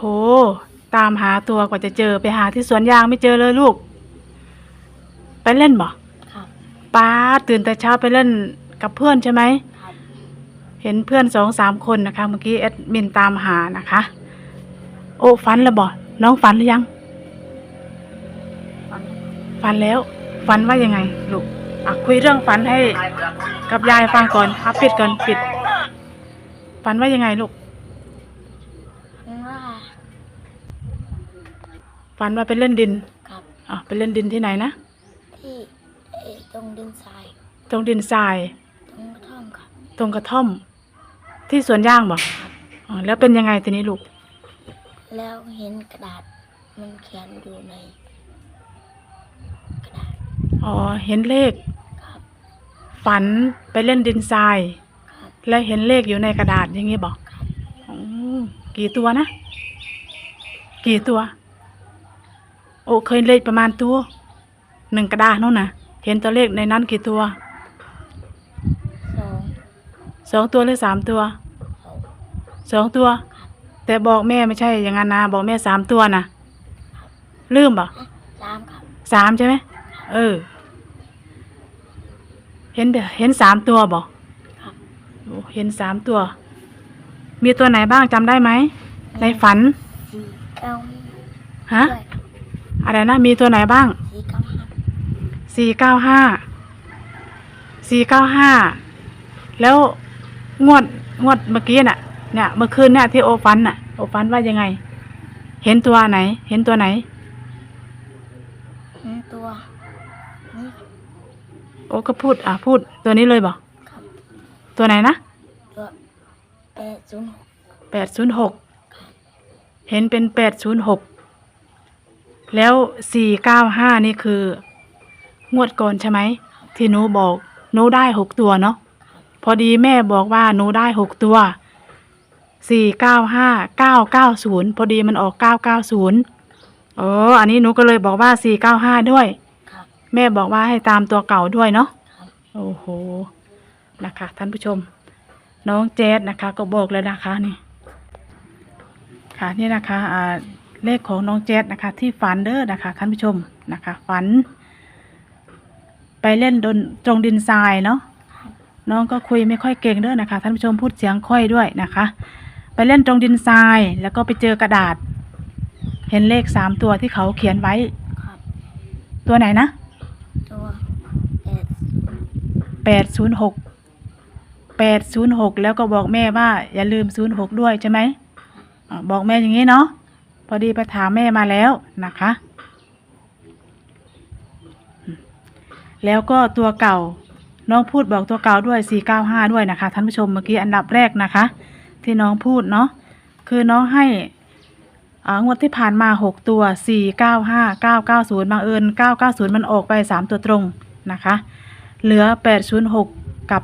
โห ตามหาตัวกว่าจะเจอไปหาที่สวนยางไม่เจอเลยลูก ไปเล่นบ่ครับป้าตื่นแต่เช้าไปเล่นกับเพื่อนใช่ไหม ครับเห็นเพื่อนสองสามคนนะคะ เมื่อกี้แอดมินตามหานะคะ โอ้ฝันแล้วบ่น้องฝันหรือยังฟังฝันแล้ว ฝันว่ายังไง ลูกอะคุยเรื่องฝันให้ กับยายฟังก่อนครับปิดก่อนปิด ฝันว่ายังไงลูก ว่า ฝันว่าไปเล่นดินครับอะไปเล่นดินที่ไหนนะ ที่เอ่อตรงดินทรายตรงดินทราย ตรงกระท่อมครับ ตรงกระท่อม ที่สวนยางบ่อ๋อแล้วเป็นยังไงทีนี้ลูก แล้วเห็นกระดาษมันเขียนอยู่ใน กระดาษอ๋อ เห็นเลข ครับ ฝันไปเล่นดินทราย ครับแล้วเห็นเลขอยู่ในกระดาษอย่างงี้บอกครับออกี่ตัวนะ กี่ตัว โอ้เคยเลขประมาณตัวหนึ่งกระดาษนู่นนะเห็นตัวเลขในนั้นกี่ตัวสองสองตัวหรือสามตัวสองสองตัว แต่บอกแม่ไม่ใช่อย่างนั้นนะบอกแม่สามตัวนะลืมบ่อะสามครับสามใช่ไหมเออ เห็นเด้อเห็นสามตัวบ่ครับโอ้เห็นสามตัว มีตัวไหนบ้างจำได้ไหมในฝันสี่เก้าฮะด้วยครับ อะไรนะ มีตัวไหนบ้างสี่เก้าห้าสี่เก้าห้าสี่เก้าห้าแล้วงวดงวดเมื่อกี้น่ะ เนี่ย เมื่อคืนเนี่ยที่โอฟันน่ะ โอฟันว่ายังไง เห็นตัวไหน เห็นตัวไหนหนึ่งตัวนี่โอ้ก็พูด อะพูดตัวนี้เลยบอกครับตัวไหนนะตัวแปดศูนย์หกแปดศูนย์หกเห็นเป็นแปดศูนย์หก แล้วสี่เก้าห้านี่คือ งวดก่อนใช่ไหมที่หนูบอกหนูได้หกตัวเนาะพอดีแม่บอกว่าหนูได้หกตัวสี่เก้าห้าเก้าเก้าศูนย์พอดีมันออกเก้าเก้าศูนย์อ๋ออันนี้หนูก็เลยบอกว่าสี่เก้าห้าด้วย ครับ แม่บอกว่าให้ตามตัวเก่าด้วยเนาะครับ โอ้โหนะคะท่านผู้ชม น้องเจสนะคะ ก็บอกเลยนะคะนี่ ค่ะนี่นะคะอ่า เลขของน้องเจสนะคะ ที่ฝันเด้อนะคะท่านผู้ชมนะคะฝัน ไปเล่นดนตรงดินทรายเนาะน้องก็คุยไม่ค่อยเก่งเด้อนะคะท่านผู้ชมพูดเสียงค่อยด้วยนะคะ ไปเล่นตรงดินทราย แล้วก็ไปเจอกระดาษ เห็นเลขสามตัวที่เขาเขียนไว้ครับตัวไหนนะตัวแปดแปดศูนย์หกแปดศูนย์หกแล้วก็บอกแม่ว่า อย่าลืมศูนย์หกด้วยใช่ไหมอาบอกแม่อย่างนี้เนาะ พอดีไปถามแม่มาแล้วนะคะ แล้วก็ตัวเก่าน้องพูดบอกตัวเก่าด้วยสี่เก้าห้าด้วยนะคะท่านผู้ชมเมื่อกี้อันดับแรกนะคะ ที่น้องพูดเนาะคือน้องให้องวดที่ผ่านมาหกตัวสี่เก้าห้างเอิญเก้าเก้าศูนย์มันออกไปสามตัวตรงนะคะ เหลือ 806 กับ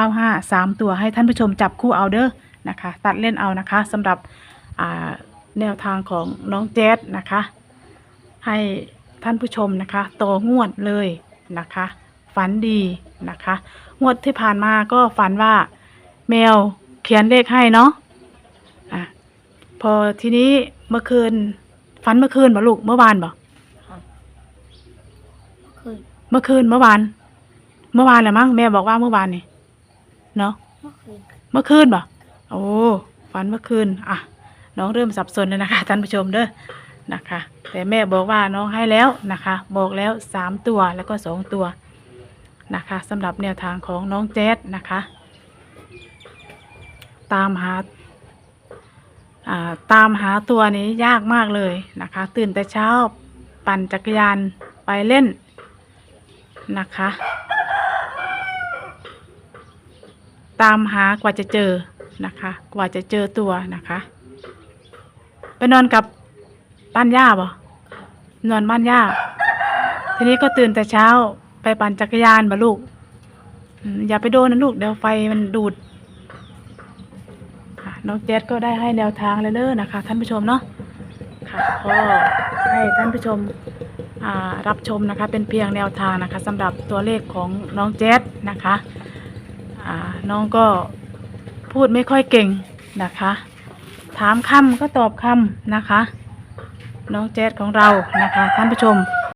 495 3 ตัวให้ท่านผู้ชมจับคู่เอาเด้อนะคะ ตัดเล่นเอานะคะสำหรับอ่า แนวทางของน้องแจ๊ดนะคะ ให้ท่านผู้ชมนะคะต่องวดเลยนะคะ ฝันดีนะคะ งวดที่ผ่านมาก็ฝันว่าแมวเขียนเลขให้เนาะอะพอทีนี้เมื่อคืนฝันเมื่อคืนบ่ลูกเมื่อวานบ่ครับคืนเมื่อคืนเมื่อวาน เมื่อวานแหละมั้งแม่บอกว่าเมื่อวานนี่เนาะเมื่อคืนเมื่อคืนป่ะโอ้ฝันเมื่อคืน อะ น้องเริ่มสับสนแล้วนะคะท่านผู้ชมเด้อนะคะ แต่แม่บอกว่าน้องให้แล้วนะคะ บอกแล้วสามตัวแล้วก็สองตัวนะคะสำหรับแนวทางของน้องแจ๊ดนะคะ ตามหาอ่าตามหาตัวนี้ยากมากเลยนะคะ ตื่นแต่เช้าปั่นจักรยานไปเล่นนะคะ ตามหากว่าจะเจอนะคะ กว่าจะเจอตัวนะคะ ไปนอนกับบ้านย่าบ่นอนบ้านย่า ทีนี้ก็ตื่นแต่เช้าไปปั่นจักรยานบ่ลูกอย่าไปโดนนะลูกเดี๋ยวไฟมันดูดน้องเจสก็ได้ให้แนวทางเลยเด้อนะคะ ท่านผู้ชมเนาะค่ะก็ให้ท่านผู้ชมรับชมนะคะ เป็นเพียงแนวทางนะคะสำหรับตัวเลขของน้องเจสนะคะน้องก็พูดไม่ค่อยเก่งนะคะ ถามคำก็ตอบคำนะคะ น้องแจ๊ดของเรานะคะท่านผู้ชม